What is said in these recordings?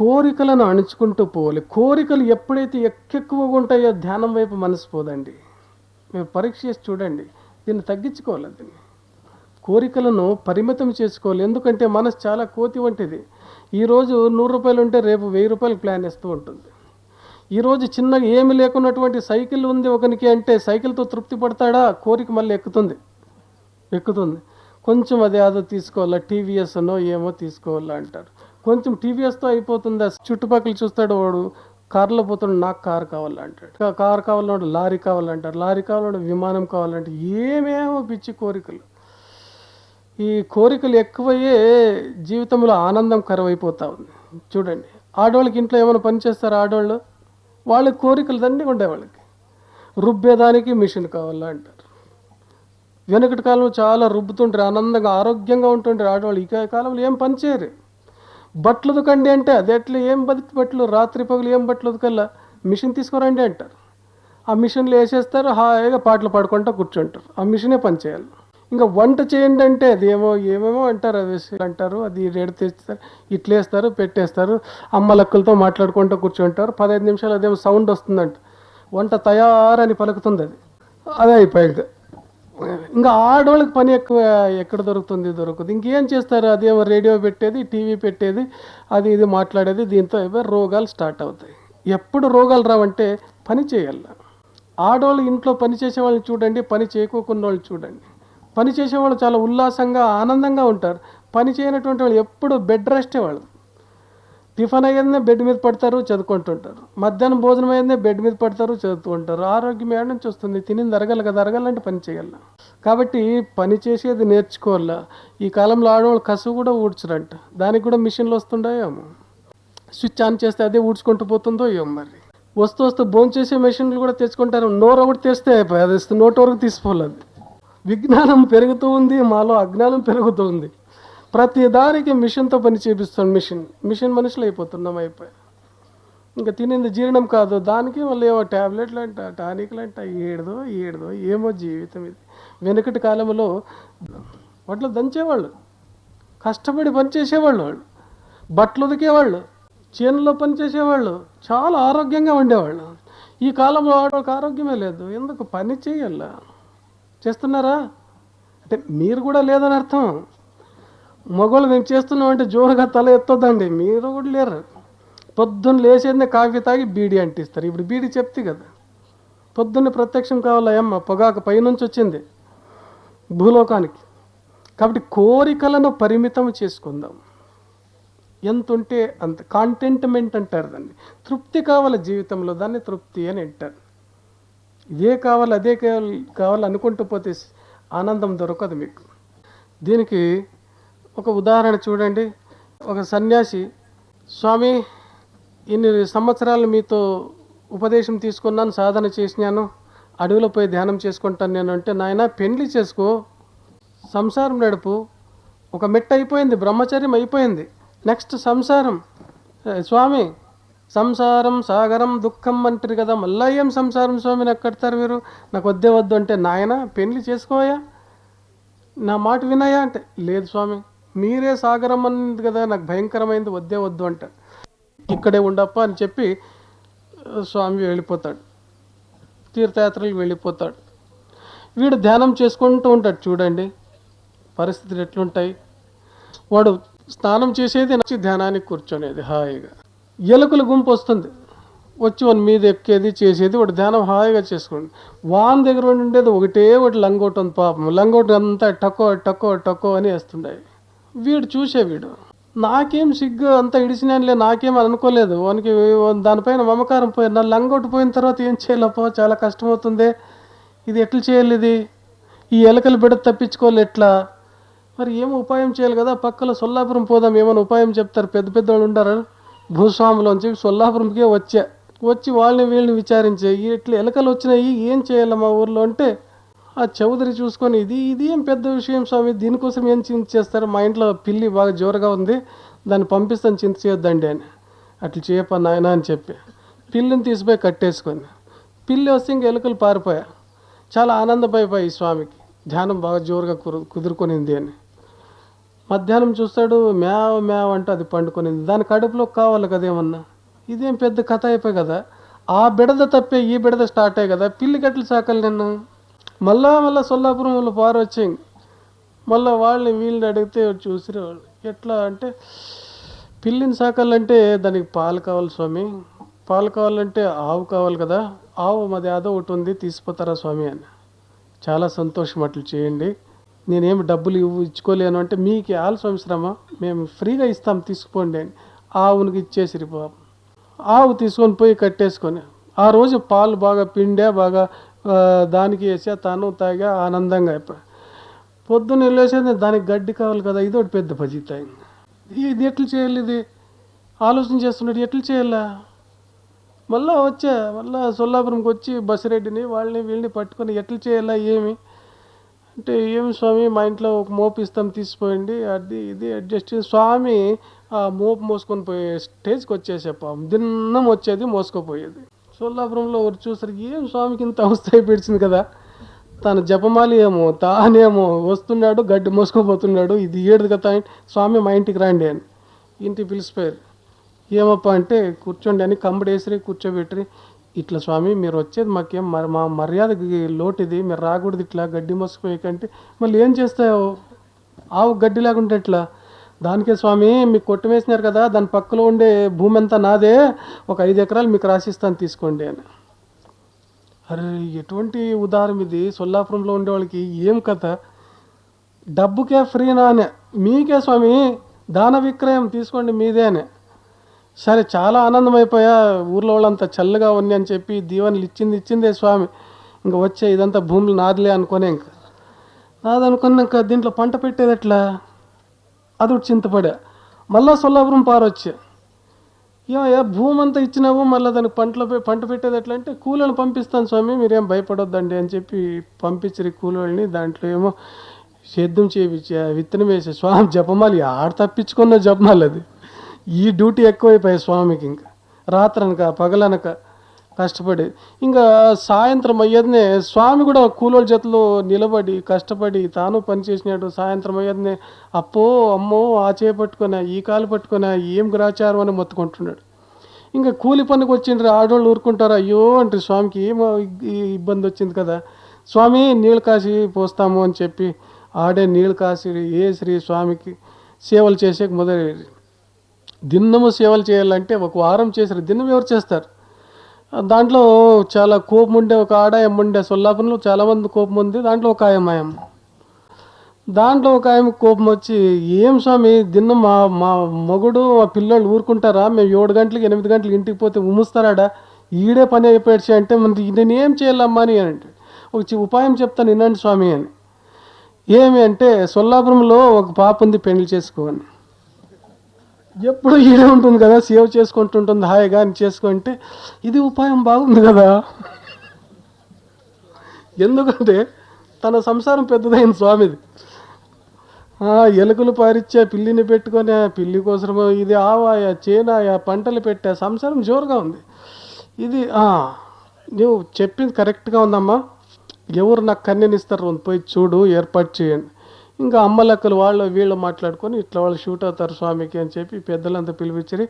కోరికలను అణుచుకుంటూ పోవాలి. కోరికలు ఎప్పుడైతే ఎక్కెక్కువగా ఉంటాయో ధ్యానం వైపు మనసు పోదండి. మీరు పరీక్ష చేసి చూడండి. దీన్ని తగ్గించుకోవాలి దీన్ని. కోరికలను పరిమితం చేసుకోవాలి. ఎందుకంటే మనసు చాలా కోతి వంటిది. ఈరోజు నూరు రూపాయలు ఉంటే రేపు వెయ్యి రూపాయలు ప్లాన్ వేస్తూ ఉంటుంది. ఈరోజు చిన్నగా ఏమి లేకున్నటువంటి సైకిల్ ఉంది ఒకనికి అంటే సైకిల్తో తృప్తి పడతాడా? కోరిక మళ్ళీ ఎక్కుతుంది. ఎక్కుతుంది. కొంచెం అది అదో తీసుకోవాలా? టీవీఎస్ అనో ఏమో తీసుకోవాలా అంటారు. కొంచెం టీవీఎస్తో అయిపోతుంది? చుట్టుపక్కల చూస్తాడు వాడు. కార్లో పోతాడు నాకు కారు కావాలా అంటాడు. కారు కావాలంటే లారీ కావాలంటారు లారీ కావాలంటే విమానం కావాలంటే ఏమేమో పిచ్చి కోరికలు. ఈ కోరికలు ఎక్కువయ్యే జీవితంలో ఆనందం కరువైపోతా ఉంది. చూడండి ఆడవాళ్ళకి ఇంట్లో ఏమైనా పని చేస్తారు ఆడవాళ్ళు? వాళ్ళ కోరికలు దండి ఉండే వాళ్ళకి. రుబ్బేదానికి మిషన్ కావాలా అంటారు. వెనకటి కాలంలో చాలా రుబ్బుతుంటారు ఆనందంగా ఆరోగ్యంగా ఉంటుంటారు ఆడవాళ్ళు. ఇక కాలంలో ఏం పని చేయరు. బట్టలు ఉతకండి అంటే అది ఎట్లా? ఏం బతికి బట్టలు? రాత్రి పగులు ఏం బట్టలు ఉతకల్లా మిషన్ తీసుకురండి అంటారు. ఆ మిషన్లో వేసేస్తారు హాయిగా పాటలు పాడుకుంటూ కూర్చుంటారు. ఆ మిషనే పని చేయాలి. ఇంకా వంట చేయండి అంటే అది ఏమో ఏమేమో అంటారు అది అంటారు అది రెడీ తెస్తారు ఇట్లేస్తారు పెట్టేస్తారు. అమ్మలక్కలతో మాట్లాడుకుంటూ కూర్చుంటారు. పదహైదు నిమిషాలు అదేమో సౌండ్ వస్తుందంట. వంట తయారని పలుకుతుంది అది. అదే అయిపోయింది. ఇంకా ఆడవాళ్ళకి పని ఎక్కువ ఎక్కడ దొరుకుతుంది? దొరకదు. ఇంకేం చేస్తారు? అదేమో రేడియో పెట్టేది టీవీ పెట్టేది అది ఇది మాట్లాడేది దీంతో రోగాలు స్టార్ట్ అవుతాయి. ఎప్పుడు రోగాలు రావంటే పని చేయాలి. ఆడవాళ్ళు ఇంట్లో పని చేసే వాళ్ళని చూడండి పని చేయకోకుండా వాళ్ళు చూడండి. పని చేసేవాళ్ళు చాలా ఉల్లాసంగా ఆనందంగా ఉంటారు. పని చేయనటువంటి వాళ్ళు ఎప్పుడు బెడ్ రెస్టే వాళ్ళు టిఫిన్ అయ్యేదే బెడ్ మీద పడతారు చదువుకుంటుంటారు. మధ్యాహ్నం భోజనం అయ్యేదే బెడ్ మీద పడతారు చదువుతుంటారు ఆరోగ్యం ఏడ నుంచి వస్తుంది? తినింది అరగాలి కదా అరగాలంటే పని చేయాలి. కాబట్టి పని చేసేది నేర్చుకోవాల? ఈ కాలంలో ఆడవాళ్ళు కసువు కూడా ఊడ్చరంట. దానికి కూడా మిషన్లు వస్తుండేమో స్విచ్ ఆన్ చేస్తే అదే ఊడ్చుకుంటూ పోతుందో ఏమో మరి. వస్తూ వస్తూ భోజనం చేసే మెషిన్లు కూడా తెచ్చుకుంటారు. నోరు ఒకటి తెస్తే అయిపోయి అది ఇస్తే నోటి వరకు తీసుకోలేదు విజ్ఞానం పెరుగుతూ ఉంది మాలో అజ్ఞానం పెరుగుతూ ఉంది. ప్రతి దానికి మిషన్తో పని చేపిస్తాం మిషన్. మిషన్ మనుషులు అయిపోతున్నాం అయిపోయి. ఇంకా తినేది జీర్ణం కాదు. దానికి మళ్ళీ ఏమో ట్యాబ్లెట్లు అంట టానిక్లు అంట ఏడుదో ఏడుదో ఏమో జీవితం ఇది. వెనుకటి కాలంలో వాటిలో దంచేవాళ్ళు. కష్టపడి పని చేసేవాళ్ళు వాళ్ళు. బట్టలు ఉదికేవాళ్ళు చేనులో పని చేసేవాళ్ళు. చాలా ఆరోగ్యంగా ఉండేవాళ్ళు. ఈ కాలంలో వాళ్ళకి ఆరోగ్యమే లేదు. ఎందుకు? పని చేయాల? చేస్తున్నారా? అంటే మీరు కూడా లేదని అర్థం. మగవాళ్ళు మేము చేస్తున్నాం అంటే జోరుగా తల ఎత్తొద్దండి. మీరు కూడా లేరు. పొద్దున్న లేచేది కాఫీ తాగి బీడీ అంటిస్తారు. ఇప్పుడు బీడీ చెప్తే కదా. పొద్దున్న ప్రత్యక్షం కావాలా అమ్మ? పొగాకు పైనుంచి వచ్చింది. భూలోకానికి. కాబట్టి కోరికలను పరిమితం చేసుకుందాం. ఎంత ఉంటే అంత కాంటెంట్మెంట్ అంటారు దాన్ని. తృప్తి కావాలి జీవితంలో దాన్ని తృప్తి అని అంటారు. ఇదే కావాలి అదే కావాలి కావాలి అనుకుంటూ పోతే ఆనందం దొరకదు మీకు. దీనికి ఒక ఉదాహరణ చూడండి. ఒక సన్యాసి స్వామి ఇన్ని సంవత్సరాలు మీతో ఉపదేశం తీసుకున్నాను సాధన చేసినాను అడవిలో పోయి ధ్యానం చేసుకుంటాను నేను అంటే నాయన పెండ్లి చేసుకో. సంసారం నడుపు. ఒక మెట్ట అయిపోయింది బ్రహ్మచర్యం అయిపోయింది. నెక్స్ట్ సంసారం. స్వామి సంసారం సాగరం దుఃఖం అంటారు కదా మళ్ళా ఏం సంసారం స్వామి నాకు కడతారు మీరు? నాకు వద్దే వద్దు అంటే నాయన పెళ్ళి చేసుకోయా? నా మాట వినయా అంటే లేదు స్వామి. మీరే సాగరం అన్నది కదా నాకు భయంకరమైంది వద్దే వద్దు అంట. ఇక్కడే ఉండప్ప అని చెప్పి స్వామి వెళ్ళిపోతాడు. తీర్థయాత్రలకు వెళ్ళిపోతాడు. వీడు ధ్యానం చేసుకుంటూ ఉంటాడు చూడండి పరిస్థితులు ఎట్లుంటాయి. వాడు స్నానం చేసేది నచ్చి ధ్యానానికి కూర్చొనేది హాయిగా. ఎలుకల గుంపు వస్తుంది. వచ్చి వాని మీద ఎక్కేది చేసేది వాడు ధ్యానం హాయిగా చేసుకోండి వాన్ దగ్గర ఉండేది ఒకటే ఒకటి లంగోట్ ఉంది పాపం. లంగోట్ అంతా టకో టకో టకో అని వేస్తుండే వీడు చూసే వీడు. నాకేం సిగ్గు అంత ఇడిచినానులే నాకేం అనుకోలేదు. వానికి దానిపైన మమకారం పోయి నా లంగొట్టు పోయిన తర్వాత ఏం చేయలేపో చాలా కష్టమవుతుంది. ఇది ఎట్లా చేయాలి ఇది? ఈ ఎలకలు బిడ్డ తప్పించుకోవాలి ఎట్లా? మరి ఏమో ఉపాయం చేయాలి కదా? పక్కలో సొల్లాపురం పోదాం ఏమైనా ఉపాయం చెప్తారు? పెద్ద పెద్ద వాళ్ళు ఉంటారు చెప్పి సొల్లాపురంకే వచ్చా. వచ్చి వాళ్ళని వీళ్ళని విచారించే ఎట్లా ఇట్లా ఎలకలు వచ్చినాయి ఏం చేయాలి మా ఊర్లో అంటే ఆ చౌదరి చూసుకొని ఇది ఇది ఏం పెద్ద విషయం స్వామి? దీనికోసం ఏం చింత చేస్తారు మా ఇంట్లో పిల్లి బాగా జోరుగా ఉంది. దాన్ని పంపిస్తాను చింత చేయొద్దండి అని. అట్లా చేయపా నాయన అని చెప్పి. పిల్లిని తీసిపోయి కట్టేసుకొని పిల్లి వస్తే ఇంక ఎలుకలు పారిపోయా. చాలా ఆనందపడిపోయి స్వామికి. ధ్యానం బాగా జోరుగా కురు కుదురుకొనింది అని. మధ్యాహ్నం చూస్తాడు మ్యావ్ మ్యావ్ అంటే అది పండుకొనింది. దాని కడుపులో కావాలి కదా ఏమన్నా? ఇదేం పెద్ద కథ అయిపోయి కదా. ఆ బిడద తప్పే ఈ బిడద స్టార్ట్ అయ్యి కదా. పిల్లి గట్లు సాకలు నిన్ను. మళ్ళా మళ్ళీ సొల్లాపురంలో వాళ్ళు వచ్చాయి. మళ్ళీ వాళ్ళని వీళ్ళని అడిగితే చూసిరే వాళ్ళు ఎట్లా అంటే పిల్లిని సాకాలంటే దానికి పాలు కావాలి స్వామి. పాలు కావాలంటే ఆవు కావాలి కదా. ఆవు మాది అదో ఒకటి ఉంది తీసిపోతారా స్వామి అని. చాలా సంతోషం అట్లు చేయండి. నేనేమి డబ్బులు ఇవ్వు ఇచ్చుకోలేను అంటే మీకు ఆలస్యం శ్రమ. మేము ఫ్రీగా ఇస్తాం తీసుకుపోండి అని. ఆవునికి ఇచ్చేసిరి పాపం. ఆవు తీసుకొని పోయి కట్టేసుకొని. ఆ రోజు పాలు బాగా పిండా బాగా దానికి వేసి తాను తాగా ఆనందంగా అయిపోయి పొద్దున్న వెళ్ళేసేది దానికి గడ్డి కావాలి కదా ఇది ఒకటి పెద్ద ఫజిత్ అయింది. ఇది ఎట్లు చేయాలి ఇది? ఆలోచన చేస్తున్నాడు ఎట్లు చేయాలా? మళ్ళా వచ్చా మళ్ళా సొల్లాపురంకి వచ్చి బసిరెడ్డిని వాళ్ళని వీళ్ళని పట్టుకొని ఎట్లు చేయాలా ఏమి? అంటే ఏమి స్వామి మా ఇంట్లో ఒక మోపు ఇస్తాం తీసిపోయింది అది ఇది అడ్జస్ట్ స్వామి ఆ మోపు మోసుకొని పోయే స్టేజ్కి వచ్చేసేప దిన్నం వచ్చేది మోసుకుపోయేది. సోల్లాపురంలో ఒకరు చూసారు ఏం స్వామికి ఇంత అవస్థ అయిపోయింది కదా? తన జపమాలి ఏమో తానేమో వస్తున్నాడు గడ్డి మోసుకుపోతున్నాడు ఇది ఏడు కదా? స్వామి మా ఇంటికి రండి అని. ఇంటికి పిలిచిపోయారు. ఏమప్పా అంటే కూర్చోండి అని కంబడేసిరి కూర్చోబెట్టి ఇట్లా స్వామి మీరు వచ్చేది మాకేం మరి మా మర్యాదకి లోటు ఇది మీరు రాకూడదు ఇట్లా గడ్డి మోసుకుపోయాకంటే. మళ్ళీ ఏం చేస్తావు? ఆవు గడ్డి లేకుంటే ఎట్లా? దానికే స్వామి మీకు కొట్టు వేసినారు కదా దాని పక్కలో ఉండే భూమి అంతా నాదే ఒక ఐదు ఎకరాలు మీకు రాసిస్తాను తీసుకోండి అని. అరే ఎటువంటి ఉదాహరణ ఇది? సొల్లాపురంలో ఉండే వాళ్ళకి ఏం కథ? డబ్బుకే ఫ్రీనా నానే మీకే స్వామి దాన విక్రయం తీసుకోండి మీదే అని. సరే చాలా ఆనందం అయిపోయా ఊర్లో వాళ్ళంతా చల్లగా ఉంది అని చెప్పి దీవెనలు ఇచ్చింది ఇచ్చిందే స్వామి. ఇంకా వచ్చే ఇదంతా భూములు నాదిలే అనుకోనే ఇంకా. నాదనుకున్నాక దీంట్లో పంట పెట్టేది ఎట్లా? అదొకటి చింతపడే చింతపడా. మళ్ళా సొల్లాపురం పారొచ్చా. ఏమయ్యా భూమంతా ఇచ్చినావు మళ్ళీ దానికి పంటలో పంట పెట్టేది ఎట్లా అంటే కూలీలను పంపిస్తాను స్వామి మీరేం భయపడొద్దండి అని చెప్పి పంపించరు కూలీలని దాంట్లో ఏమో సేద్యం చేయించి విత్తనం వేసే స్వామి జపమాలి ఆడ తప్పించుకున్న జపమాలి అది ఈ డ్యూటీ ఎక్కువైపోయాయి స్వామికి ఇంకా. రాత్రనక పగలనక కష్టపడి. ఇంకా సాయంత్రం అయ్యేదనే స్వామి కూడా కూలోళ్ళ చేతిలో నిలబడి కష్టపడి తాను పని చేసినాడు సాయంత్రం అయ్యేదినే అప్పో అమ్మో ఆ చేయి పట్టుకున్నా ఈ కాలు పట్టుకున్నా ఏం గ్రాచారం అని మొత్తుకుంటున్నాడు. ఇంకా కూలి పనికి వచ్చిండ్రు ఆడవాళ్ళు ఊరుకుంటారు అయ్యో అంటే స్వామికి ఏం ఈ ఇబ్బంది వచ్చింది కదా. స్వామి నీళ్ళు కాసి పోస్తాము అని చెప్పి ఆడే నీళ్ళు కాసి ఏ శ్రీ స్వామికి సేవలు చేసే మొదలు దిన్నము సేవలు చేయాలంటే ఒక వారం చేసారు దిన్నం ఎవరు చేస్తారు? దాంట్లో చాలా కోపం ఉండే ఒక ఆడాయం ఉండే సొల్లాపురంలో చాలామంది కోపం ఉంది దాంట్లో ఒక ఆయమాయం. దాంట్లో ఒక ఆయన కోపం వచ్చి ఏం స్వామి దిన్న మా మా మగుడు మా పిల్లలు ఊరుకుంటారా? మేము ఏడు గంటలకి ఎనిమిది గంటలకి ఇంటికి పోతే ఉమ్ముస్తారాడా? ఈడే పని అయిపోయాడు అంటే మన నేను ఏం చేయాలమ్మా అని అంటే ఒక ఉపాయం చెప్తాను వినండి స్వామి అని. ఏమి అంటే సొల్లాపురంలో ఒక పాప ఉంది పెళ్ళి చేసుకోని ఎప్పుడు ఈడే ఉంటుంది కదా సేవ్ చేసుకుంటుంటుంది హాయిగా అని చేసుకుంటే ఇది ఉపాయం బాగుంది కదా. ఎందుకంటే తన సంసారం పెద్దదైంది స్వామిది. ఎలుకలు పారిచ్చా పిల్లిని పెట్టుకొని ఆ పిల్లి కోసం ఇది ఆవాయా చేనాయా పంటలు పెట్టా సంసారం జోరుగా ఉంది. ఇది నువ్వు చెప్పింది కరెక్ట్గా ఉందమ్మా. ఎవరు నాకు కన్యనిస్తారు పోయి చూడు ఏర్పాటు చేయండి. ఇంకా అమ్మలక్కలు వాళ్ళు వీళ్ళు మాట్లాడుకొని ఇట్లా వాళ్ళు షూట్ అవుతారు స్వామికి అని చెప్పి పెద్దలంతా పిలిపించి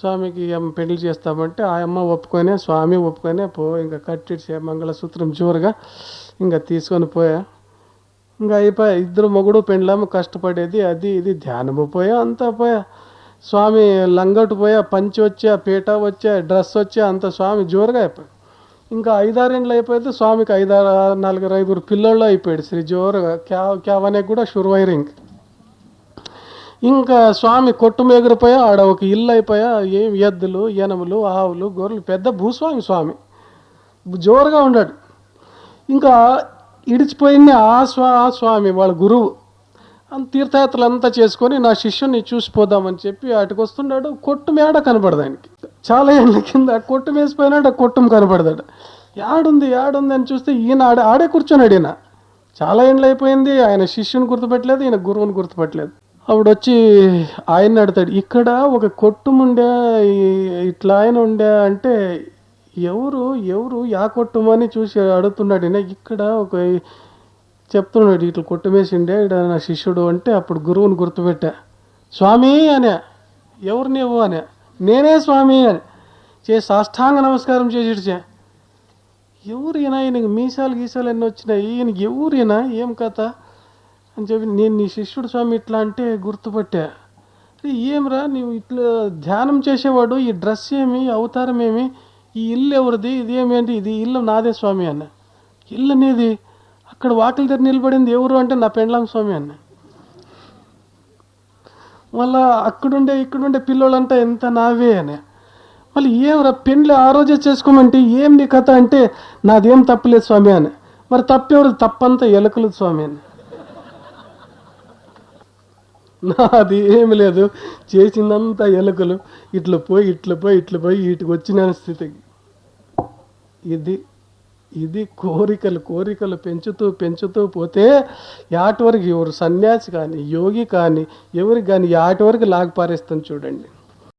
స్వామికి పెళ్ళి చేస్తామంటే ఆ అమ్మ ఒప్పుకొనే స్వామి ఒప్పుకొనే పో ఇంకా కట్టించే మంగళసూత్రం జోరుగా ఇంకా తీసుకొని పోయా. ఇంకా అయిపోయా ఇద్దరు మొగుడు పెండ్లాము కష్టపడేది అది ఇది ధ్యానము పోయా అంతా పోయా. స్వామి లంగటు పోయా పంచి వచ్చా పీట వచ్చా డ్రెస్ వచ్చా అంత స్వామి జోరుగా అయిపోయా. ఇంకా ఐదారేళ్ళు అయిపోతే స్వామికి ఐదారు నలుగురు ఐదుగురు పిల్లల్లో అయిపోయాడు శ్రీ జోరుగా క్యా క్యావనే కూడా షురువైరింగ్ ఇంకా స్వామి కొట్టు మేగిరిపోయా ఆడ ఒక ఇల్లు అయిపోయా ఏం ఎద్దులు ఎనములు ఆవులు గొర్రెలు పెద్ద భూస్వామి స్వామి. జోరుగా ఉన్నాడు ఇంకా ఇడిచిపోయింది ఆ స్వా ఆ స్వామి వాళ్ళ గురువు అంత తీర్థయాత్రలు అంతా చేసుకొని నా శిష్యుని చూసిపోదామని చెప్పి వాటికి వస్తున్నాడు కొట్టు మేడ కనపడదు ఆయనకి. చాలా ఏళ్ళ కింద కొట్టు వేసిపోయినాడు ఆ కొట్టం కనపడదాడు యాడుంది యాడుంది అని చూస్తే ఈయన ఆడే ఆడే కూర్చున్నాడు ఈయన. చాలా ఏళ్ళు అయిపోయింది ఆయన శిష్యుని గుర్తుపెట్టలేదు ఈయన గురువుని గుర్తుపెట్టలేదు. అప్పుడు వచ్చి ఆయన అడతాడు ఇక్కడ ఒక కొట్టు ఉండే ఇట్లా ఆయన ఉండే అంటే ఎవరు ఎవరు యా కొట్టుమని చూసి అడుగుతున్నాడు ఈయన. ఇక్కడ ఒక చెప్తున్నాడు ఇట్లా కొట్టుమేసిండే నా శిష్యుడు అంటే అప్పుడు గురువుని గుర్తుపెట్టా. స్వామి అనే ఎవరు నీవు అనే నేనే స్వామి అని చే సాష్టాంగ నమస్కారం చేసిడ్చే ఎవరు ఈయన ఈయనకి మీసాలు గీసాలు ఎన్ని వచ్చినాయి? ఈయనకి ఎవరు ఈయన ఏం కథ? అని చెప్పి నేను నీ శిష్యుడు స్వామి ఇట్లా అంటే గుర్తుపట్టా. ఏమిరా? నువ్వు ఇట్లా ధ్యానం చేసేవాడు? ఈ డ్రెస్ ఏమి? అవతారం ఏమి? ఈ ఇల్లు ఎవరిది? ఇది ఏమేంటి ఇది ఇల్లు నాదే స్వామి అన్న. ఇల్లు అనేది అక్కడ వాకిలి దగ్గర నిలబడింది ఎవరు అంటే నా పెండ్లాం స్వామి అన్న. మళ్ళా అక్కడుండే ఇక్కడుండే పిల్లోళ్ళంతా ఎంత నావే అని. మళ్ళీ ఏమరా పెండ్లు ఆ రోజే చేసుకోమంటే ఏం నీ కథ అంటే నాదేం తప్పలేదు స్వామి అని. మరి తప్పెవరు తప్పంతా ఎలకలు స్వామి అని. నాది ఏమి లేదు చేసిందంతా ఎలుకలు. ఇట్లా పోయి ఇట్లా పోయి ఇట్లా పోయి వీటికి వచ్చిన స్థితికి. ఇది ఇది కోరికలు కోరికలు పెంచుతూ పెంచుతూ పోతే యాటి వరకు ఎవరు సన్యాసి కానీ యోగి కానీ ఎవరికి కానీ యాటి వరకు లాగి పారేస్తాను చూడండి.